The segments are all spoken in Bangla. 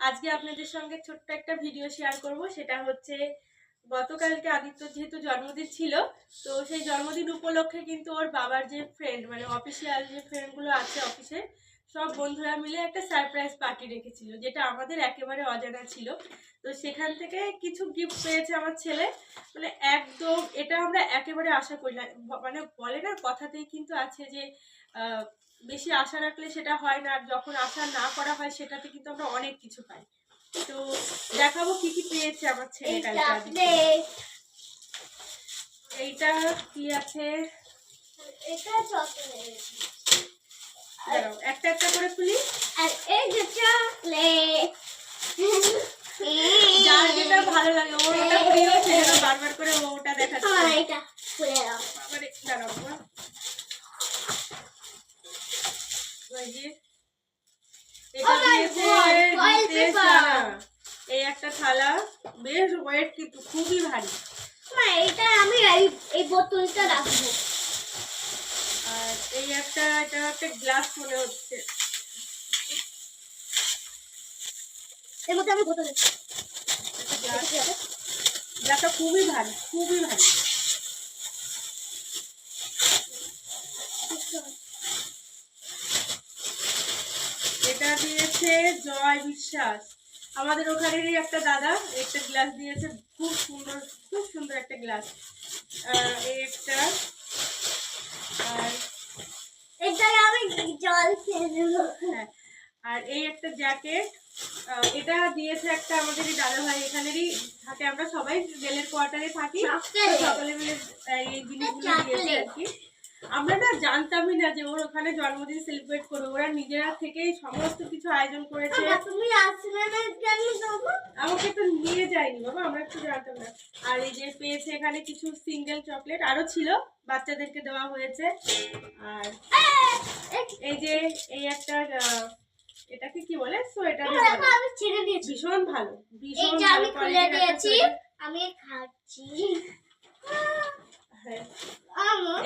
আজকে আপনাদের সঙ্গে ছোট্ট একটা ভিডিও শেয়ার করব সেটা হচ্ছে গতকালকে আদিত্য যেহেতু জন্মদিন ছিল, তো সেই জন্মদিন উপলক্ষে কিন্তু ওর বাবার যে ফ্রেন্ড মানে অফিসিয়াল যে ফ্রেন্ডগুলো আছে অফিসে সব বন্ধুরা মিলে একটা সারপ্রাইজ পার্টি রেখেছিল, যেটা আমাদের একেবারে অজানা ছিল। তো সেখান থেকে কিছু গিফট পেয়েছে আমার ছেলে। মানে একদম এটা আমরা একেবারে আশা করি না মানে বলে না, কথাতেই কিন্তু আছে যে বেশি আশা রাখলে সেটা হয় না, আর যখন আশা না করা হয় সেটাতে কিন্তু আমরা অনেক কিছু পাই। তো দেখাবো কি কি পেয়েছে আমার ছেলে কালকে এইটা কি আছে? এটা চকলেট। একটা একটা করে খুলি। আর এই যে চকলেট। যার যেটা ভালো লাগে ওর ওটা প্রিয় বারবার করে ওটা দেখাচ্ছে। আমার এটা খুলে দাও। আবার দাঁড়াও বাবা। ওই যে, এটা Oh দিয়েছে God, foil রিতেশ paper. দাদা। এই একটা থালা বেশ ওয়েট কিন্তু খুবই ভারী। মা এটা আমি এই এই বোতলটা রাখব। আর এই একটা এটা একটা গ্লাস মনে হচ্ছে। এর মধ্যে আমি বোতল গ্লাসটা খুবই ভারী খুবই ভারী। এটা দিয়েছে জয় বিশ্বাস। আমাদের ওখানেরই একটা দাদা একটা গ্লাস দিয়েছে খুব সুন্দর খুব সুন্দর একটা গ্লাস। এই একটা। আর আমি জল হ্যাঁ আর এই একটা জ্যাকেট। এটা দিয়েছে একটা আমাদেরই দাদা ভাই এখানেরই থাকে আমরা সবাই রেলের কোয়ার্টারে থাকি। সকলে মিলে এই জিনিসগুলো দিয়েছে আর কি। আমরা না জানতামই না যে ওর ওখানে জন্মদিন সেলিব্রেট করবে। ওরা নিজেরা থেকেই সমস্ত কিছু আয়োজন করেছে। তুমি আসবে না কেন আমাকে তো নিয়ে যায়নি বাবা আমরা একটু জানতাম না। আর এই যে পেয়েছে এখানে কিছু সিঙ্গেল চকলেট আরও ছিল বাচ্চাদেরকে দেওয়া হয়েছে। আর এই যে এই একটা এটাকে কি বলে? সোয়েটার আমি ছেড়ে দিয়েছি। ভীষণ ভালো ভীষণ ভালো আমি খুলে দিয়েছি। আমি খাচ্ছি।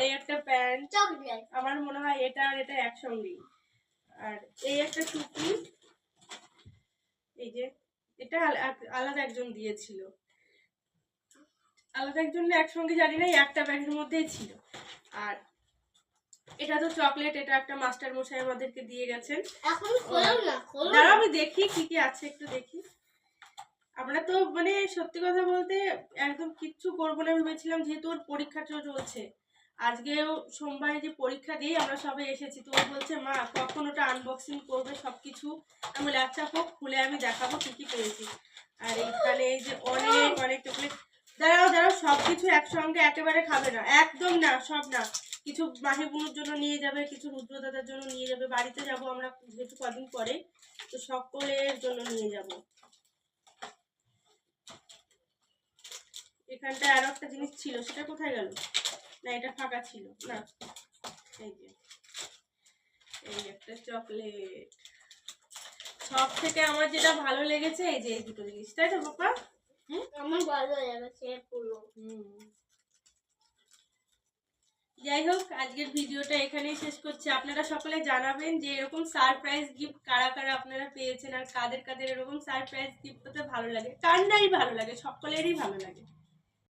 এই একটা প্যান্ট। আমার মনে হয় এটা আর এটা একসঙ্গেই আর এই একটা টুপি। এই যে এটা আলাদা একজন দিয়েছিল। আলাদা একজন একসঙ্গে জানি না একটা ব্যাগের মধ্যেই ছিল। আর এটা তো চকলেট এটা একটা মাস্টার মশাই আমাদেরকে দিয়ে গেছেন। এখন আমি দেখি কি কি আছে একটু দেখি। আমরা তো মানে সত্যি কথা বলতে একদম কিচ্ছু করব না ভেবেছিলাম, যেহেতু ওর পরীক্ষাটা চলছে। আজকেও সোমবারে যে পরীক্ষা দিয়ে আমরা সবাই এসেছি। তো বলছে, মা, কখন ওটা আনবক্সিং করবে সব কিছু আমি বলি আচ্ছা হোক, খুলে আমি দেখাবো কি কি পেয়েছি। আর এইখানে এই যে অনেক অনেক চকলেট দাঁড়াও দাঁড়াও সব কিছু একসঙ্গে একেবারে খাবে না। একদম না, সব না। কিছু মাহি বুনুর জন্য নিয়ে যাবে, কিছু রুদ্রদাদার জন্য নিয়ে যাবে। বাড়িতে যাব আমরা, যেহেতু কদিন পরে। তো সকলের জন্য নিয়ে যাব। এখানটায় আরও একটা জিনিস ছিল সেটা কোথায় গেল? না এটা ফাঁকা ছিল। না এই যে এই একটা চকলেট। সব থেকে আমার যেটা ভালো লেগেছে এই যে এই দুটো জিনিস। তাই তো বাবা? আমার ভালো লেগেছে পুরো যাই হোক আজকের ভিডিওটা এখানেই শেষ করছি। আপনারা সকলে জানাবেন যে এরকম সারপ্রাইজ গিফট কারা কারা আপনারা পেয়েছেন আর কাদের কাদের এরকম সারপ্রাইজ গিফট পেতে ভালো লাগে। কার নাই ভালো লাগে সকলেরই ভালো লাগে।